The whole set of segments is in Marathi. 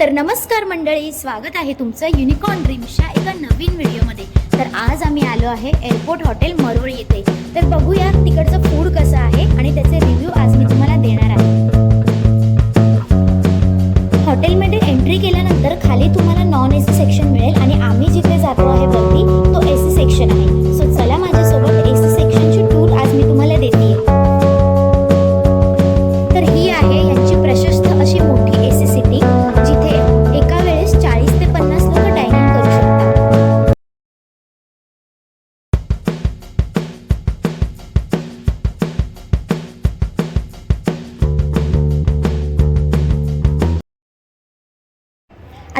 तर नमस्कार मंडळी स्वागत आहे तुमचं युनिकॉर्न ड्रीम्सच्या एका नवीन व्हिडिओमध्ये. तर आज आम्ही आलो आहे एअरपोर्ट हॉटेल मरोळ येथे. तर बघूया तिकडचं फूड कसं आहे आणि त्याचे रिव्ह्यू आज मी तुम्हाला देणार आहे. हॉटेलमध्ये एंट्री केल्यानंतर खाली तुम्हाला नॉन ए सी सेक्शन मिळेल आणि आम्ही जिथे जातो आहे वरती तो ए सी सेक्शन आहे.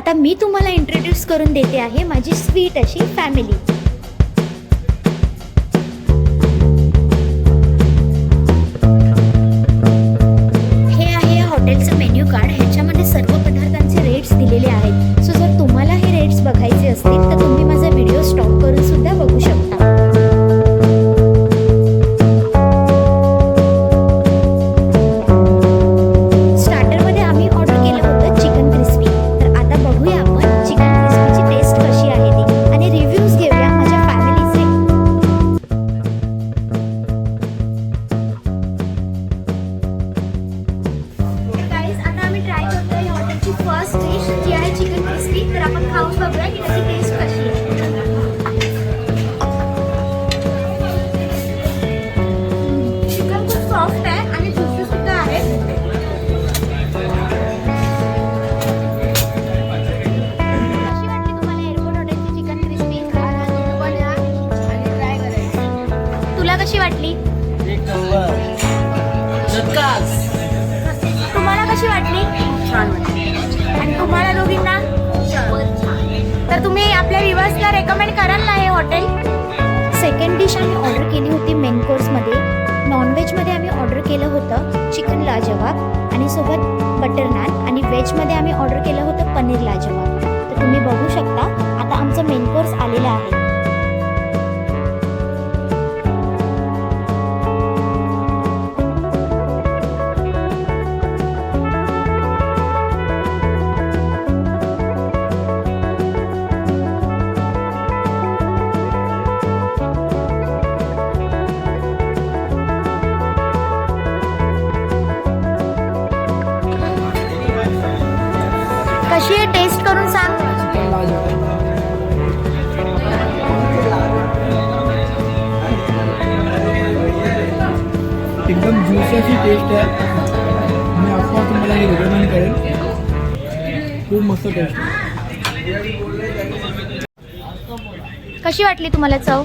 आता मी तुम्हाला इंट्रोड्यूस करून देते आहे माझी स्वीट अशी फॅमिली फर्स्ट डिश जी आहे चिकन क्रिस्पी तर आपण खाऊन बघूया की त्याची टेस्ट कशी आहे. चिकन खूप सॉफ्ट आहे आणि जुसी सुद्धा आहे. कशी वाटली तुम्हाला एअरपोर्ट हॉटेलची चिकन क्रिस्पी तुला कशी वाटली? तुम्हाला कशी वाटली? छान वाटते ना? तर तुम्ही आपल्या व्ह्युअर्सला रेकमेंड कराल ना हे हॉटेल सेकंड डिश आम्ही ऑर्डर केली होती मेन कोर्समध्ये नॉनव्हेजमध्ये आम्ही ऑर्डर केलं होतं चिकन लाजवाब आणि सोबत बटर नान आणि व्हेजमध्ये आम्ही ऑर्डर केलं होतं पनीर लाजवाब. तर तुम्ही बघू शकता आता आमचं मेन कोर्स आलेलं आहे. कशी आहे टेस्ट करून सांग. एकदम ज्युसाची टेस्ट आहे. आणि ऑफकोर्स तुम्हाला हे रिकमेंड करेल खूप मस्त टेस्ट आहे. कशी वाटली तुम्हाला चव?